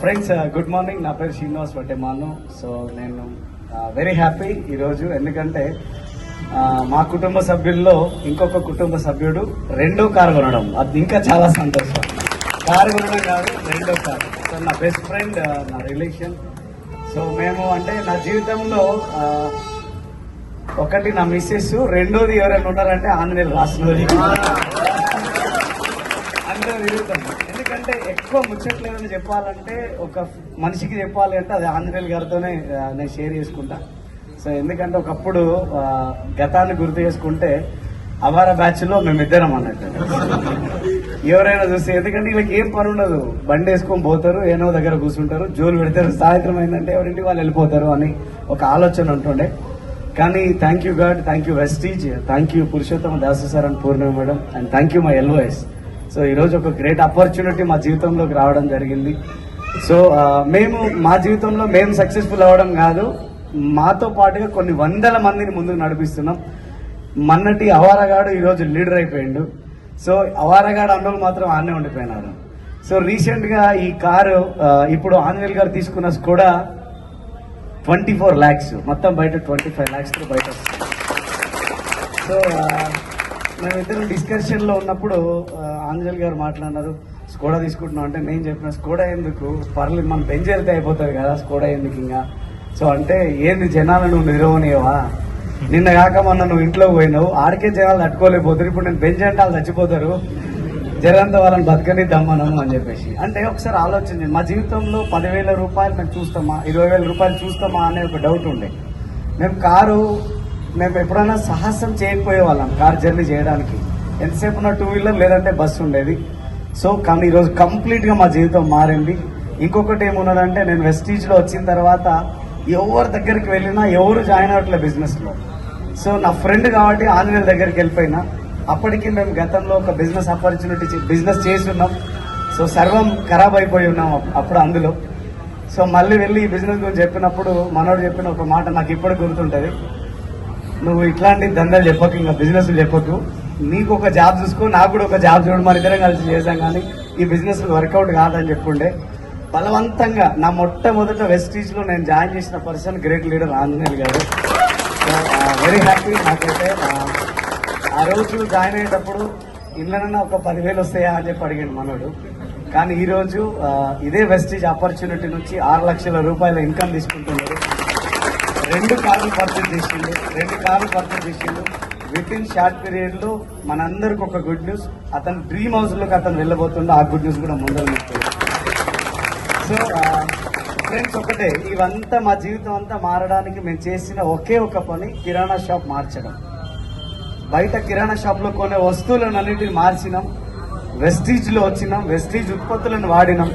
Friends good morning నా పేరు Srinivas Vatemanu so నేను uh, వెరీ హ్యాపీ ఈరోజు. ఎందుకంటే uh, మా కుటుంబ సభ్యుల్లో ఇంకొక కుటుంబ సభ్యుడు రెండో కారు కొనడం. అది ఇంకా చాలా సంతోషం. కారు కొనడం కాదు రెండో కారు. సో నా బెస్ట్ ఫ్రెండ్ uh, నా రిలేషన్ సో మేము అంటే నా జీవితంలో ఒకటి నా మిస్సెస్ రెండోది ఎవరైనా ఉన్నారంటే ఆంజనేయులు రాసినది అందరూ తిరుగుతాం ఎందుకంటే ఎక్కువ ముచ్చట్లేదని చెప్పాలంటే ఒక మనిషికి చెప్పాలి అంటే అది ఆంజనేయులు గారితోనే నేను షేర్ చేసుకుంటా. సో ఎందుకంటే ఒకప్పుడు గతాన్ని గుర్తు చేసుకుంటే అవార బ్యాచ్లో మేమిద్దరం అన్నట్టు. ఎవరైనా చూస్తే ఎందుకంటే వీళ్ళకి ఏం పని ఉండదు. బండి వేసుకొని పోతారు ఏనో దగ్గర కూర్చుంటారు జోలు పెడతారు. సాయంత్రం అయిందంటే ఎవరింటికి వాళ్ళు వెళ్ళిపోతారు అని ఒక ఆలోచన ఉంటుండే. కానీ thank you God thank you Vestige thank you Purushottama Dasu sir and Purnima madam and thank you my L O S so ఈరోజు ఒక గ్రేట్ ఆపర్చునిటీ మా జీవితంలోకి రావడం జరిగింది. సో మేము మా జీవితంలో మేము సక్సెస్ఫుల్ అవ్వడం కాదు మాతో పాటుగా కొన్ని వందల మందిని ముందుకు నడిపిస్తున్నాం. మన్నటి అవారగాడు ఈరోజు లీడర్ అయిపోయిండు. సో అవారగాడు అన్నోళ్ళు మాత్రం ఆనే ఉండిపోయినారు. సో రీసెంట్గా ఈ కారు ఇప్పుడు ఆంజనేయులు గారు తీసుకున్న కూడా ట్వంటీ ఫోర్ ల్యాక్స్ మొత్తం బయట ట్వంటీ ఫైవ్ ల్యాక్స్ బయట సో మేమిద్దరం డిస్కషన్లో ఉన్నప్పుడు ఆంజల్ గారు మాట్లాడినారు స్కోడా తీసుకుంటున్నాం అంటే నేను చెప్పిన స్కోడా ఎందుకు? పర్లేదు మనం బెంచ్ వెళ్తే అయిపోతుంది కదా స్కోడా ఎందుకు ఇంకా? సో అంటే ఏంది జనాలు నువ్వు నిరవనియవా నిన్న కాక మొన్న నువ్వు ఇంట్లో పోయినావు ఆడికే జనాలు తట్టుకోలేకపోతారు ఇప్పుడు నేను బెంచ్ అంటే వాళ్ళు చచ్చిపోతారు. జరంత వాళ్ళని బతకనిద్దాం మనం అని చెప్పేసి. అంటే ఒకసారి ఆలోచించండి మా జీవితంలో పదివేల రూపాయలు మేము చూస్తామా? ఇరవై వేల రూపాయలు చూస్తామా? అనే ఒక డౌట్ ఉండే. మేము కారు మేము ఎప్పుడైనా సాహసం చేయకపోయే వాళ్ళం కార్ జర్నీ చేయడానికి. ఎంతసేపు ఉన్న టూ వీలర్ లేదంటే బస్సు ఉండేది. సో కానీ ఈరోజు కంప్లీట్గా మా జీవితం మారింది. ఇంకొకటి ఏమున్నదంటే నేను వెస్టీజ్లో వచ్చిన తర్వాత ఎవరి దగ్గరికి వెళ్ళినా ఎవరు జాయిన్ అవ్వట్లే బిజినెస్లో. సో నా ఫ్రెండ్ కాబట్టి ఆంజనేయుల దగ్గరికి వెళ్ళిపోయినా. అప్పటికి మేము గతంలో ఒక బిజినెస్ ఆపర్చునిటీ బిజినెస్ చేసి ఉన్నాం సో సర్వం ఖరాబ్ అయిపోయి ఉన్నాం అప్పుడు అందులో. సో మళ్ళీ వెళ్ళి ఈ బిజినెస్ గురించి చెప్పినప్పుడు మనోడు చెప్పిన ఒక మాట నాకు ఇప్పటికి గుర్తుంటుంది. నువ్వు ఇట్లాంటి దందాలు చెప్పకు ఇంకా బిజినెస్ చెప్పకు నీకు ఒక జాబ్ చూసుకో నాకు కూడా ఒక జాబ్ చూడు మన ఇద్దరం కలిసి చేసాం కానీ ఈ బిజినెస్ వర్కౌట్ కాదని చెప్పుండే. బలవంతంగా నా మొట్టమొదట వెస్టీజ్లో నేను జాయిన్ చేసిన పర్సన్ గ్రేట్ లీడర్ ఆంజనేయులు గారు. వెరీ హ్యాపీ నాకైతే. ఆ, రోజు జాయిన్ అయ్యేటప్పుడు ఇళ్ళనన్నా ఒక పదివేలు వస్తాయా అని చెప్పి అడిగాడు మనోడు. కానీ ఈరోజు ఇదే వెస్టీజ్ ఆపర్చునిటీ నుంచి ఆరు లక్షల రూపాయల ఇన్కమ్ తీసుకుంటున్నాడు. రెండు కార్లు పర్చేజ్ చేసిండు రెండు కార్లు పర్చేజ్ చేసిండు. విత్ ఇన్ షార్ట్ పీరియడ్లో మనందరికి ఒక గుడ్ న్యూస్ అతను డ్రీమ్ హౌస్లోకి అతను వెళ్ళబోతుండో. ఆ గుడ్ న్యూస్ కూడా ముందర సో ఫ్రెండ్స్ uh, ఒకటే ఇవంతా మా జీవితం అంతా మారడానికి మేము చేసిన ఒకే ఒక పని కిరాణా షాప్ మార్చడం. బయట కిరాణా షాప్లో కొనే వస్తువులను అన్నింటిని మార్చినాం వెస్టీజ్లో వచ్చినాం. వెస్టీజ్ ఉత్పత్తులను వాడినాం.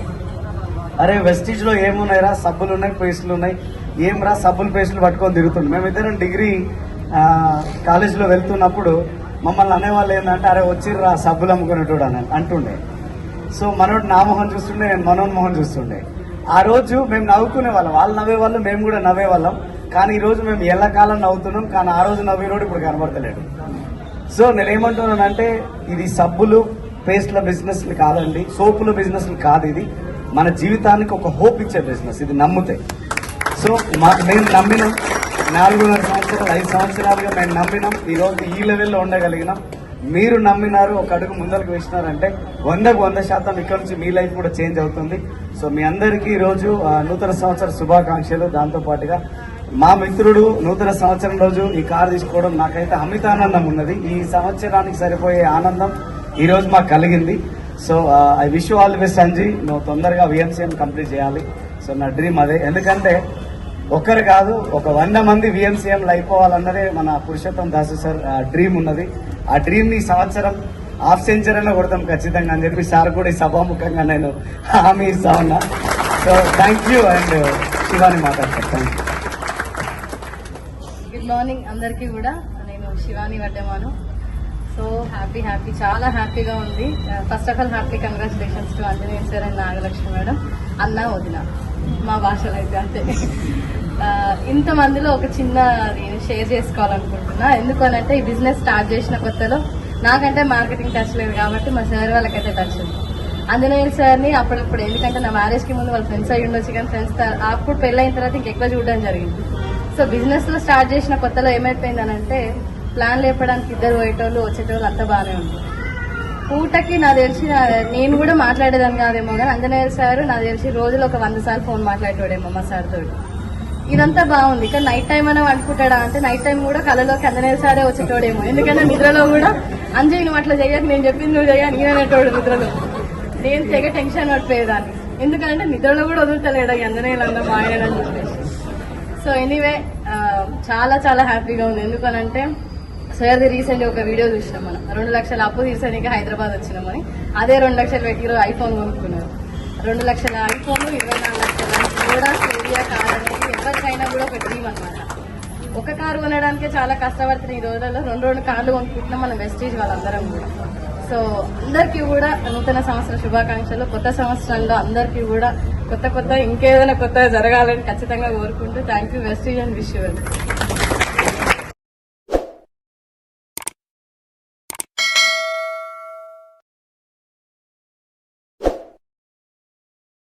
అరే వెస్టీజ్లో ఏమున్నాయిరా? సబ్బులు ఉన్నాయి పేస్టులు ఉన్నాయి ఏం రా సబ్బులు పేస్టులు పట్టుకొని తిరుగుతుండే. మేమిద్దరం డిగ్రీ కాలేజీలో వెళ్తున్నప్పుడు మమ్మల్ని అనేవాళ్ళు ఏంటంటే అరే వచ్చిర్రా సబ్బులు అమ్ముకునేటోడు అని అంటుండే. సో మనోడు నా మొహం చూస్తుండే నేను మనోని మొహం చూస్తుండే. ఆ రోజు మేము నవ్వుకునే వాళ్ళం. వాళ్ళు నవ్వే వాళ్ళు మేము కూడా నవ్వే వాళ్ళం. కానీ ఈరోజు మేము ఎల్లకాలం నవ్వుతున్నాం కానీ ఆ రోజు నవ్వేరోడు ఇప్పుడు కనబడతలేడు. సో నేను ఏమంటున్నానంటే ఇది సబ్బులు పేస్ట్ల బిజినెస్లు కాదండి సోపుల బిజినెస్లు కాదు ఇది. మన జీవితానికి ఒక హోప్ ఇచ్చే బిజినెస్ ఇది నమ్ముతే. సో మా మేము నమ్మినాం నాలుగున్నర సంవత్సరాలు ఐదు సంవత్సరాలుగా మేము నమ్మినాం. ఈరోజు ఈ లెవెల్లో ఉండగలిగినాం. మీరు నమ్మినారు ఒక అడుగు ముందరకు వేసినారంటే వందకు వంద శాతం ఇక్కడ నుంచి మీ లైఫ్ కూడా చేంజ్ అవుతుంది. సో మీ అందరికీ ఈరోజు నూతన సంవత్సర శుభాకాంక్షలు. దాంతో పాటుగా మా మిత్రుడు నూతన సంవత్సరం రోజు ఈ కారు తీసుకోవడం నాకైతే అమిత ఆనందం ఉన్నది. ఈ సంవత్సరానికి సరిపోయే ఆనందం ఈరోజు మాకు కలిగింది. So I wish all the best Sanji నువ్వు తొందరగా విఎంసీఎం కంప్లీట్ చేయాలి. సో నా డ్రీమ్ అదే. ఎందుకంటే ఒక్కరు కాదు ఒక వంద మంది విఎంసీఎంలు అయిపోవాలన్నదే మన పురుషోత్తం దాసు సార్ డ్రీమ్ ఉన్నది. ఆ డ్రీమ్ని సంవత్సరం హాఫ్ సెంచరీ కొడతాం ఖచ్చితంగా అని చెప్పి సార్ కూడా సభాముఖంగా నేను హామీ ఇస్తా ఉన్నా. So thank you and Shivani మాట్లాడతాను థ్యాంక్ గుడ్ మార్నింగ్ అందరికీ కూడా. నేను Shivani Vaddamanu so happy happy చాలా హ్యాపీగా ఉంది. First of all happy congratulations to Anjaneya sir and Nagalakshmi madam. అన్న వదిన మా భాషలో అయితే అంతే. ఇంతమందిలో ఒక చిన్న నేను షేర్ చేసుకోవాలనుకుంటున్నా. ఎందుకనంటే ఈ బిజినెస్ స్టార్ట్ చేసిన కొత్తలో నాకంటే మార్కెటింగ్ టచ్ లేదు కాబట్టి మా సార్ వాళ్ళకైతే టచ్ ఉంది. ఆంజనేయులు సార్ని అప్పుడప్పుడు ఎందుకంటే నా మ్యారేజ్కి ముందు వాళ్ళ ఫ్రెండ్స్ అయ్యి ఉండొచ్చు కానీ ఫ్రెండ్స్ అప్పుడు పెళ్ళైన తర్వాత ఇంకెక్కువ చూడడం జరిగింది. సో బిజినెస్లో స్టార్ట్ చేసిన కొత్తలో ఏమైపోయిందనంటే ప్లాన్ లేపడానికి ఇద్దరు పోయేటోళ్ళు వచ్చేటోళ్ళు అంతా బాగానే ఉంది పూటకి నాకు తెలిసి నేను కూడా మాట్లాడేదాన్ని కాదేమో కానీ అంజనేయ సార్ నాకు తెలిసి రోజులో ఒక వంద సార్లు ఫోన్ మాట్లాడేవాడేమో మా సార్తో ఇదంతా బాగుంది. కానీ నైట్ టైం అని అనుకుంటాడా అంటే నైట్ టైం కూడా కళలో అంజనేయ వచ్చేటోడేమో. ఎందుకంటే నిద్రలో కూడా అంజయ్ నువ్వు అట్లా చెయ్యక నేను చెప్పింది నువ్వు చెయ్య నేననేటోడు నిద్రలో. నేను తెగ టెన్షన్ పడిపోయేదాన్ని. ఎందుకంటే నిద్రలో కూడా వదులుతలేడు ఈ అంజనేయులు మా ఆయన అని చెప్పేసి. సో ఎనీవే చాలా చాలా హ్యాపీగా ఉంది. ఎందుకనంటే సార్ది రీసెంట్ ఒక వీడియో చూసినాం మనం. రెండు లక్షల అప్పు తీర్చడానికి హైదరాబాద్ వచ్చినామని అదే రెండు లక్షలు పెట్టి ఐఫోన్ కొనుక్కున్నారు. రెండు లక్షల ఐఫోన్ ఇరవై నాలుగు లక్షల కూడా ఏరియా కార్ అనేది ఎవరికైనా కూడా ఒక డ్రీమ్ అనమాట ఒక కారు కొనడానికే చాలా కష్టపడుతున్నాయి ఈ రోజులలో రెండు రెండు కార్లు కొనుక్కుంటున్నాం మన వెస్టేజ్ వాళ్ళందరం కూడా. సో అందరికీ కూడా నూతన సంవత్సర శుభాకాంక్షలు. కొత్త సంవత్సరంలో అందరికీ కూడా కొత్త కొత్త ఇంకేదైనా కొత్తగా జరగాలని ఖచ్చితంగా కోరుకుంటూ thank you Vestige and wish you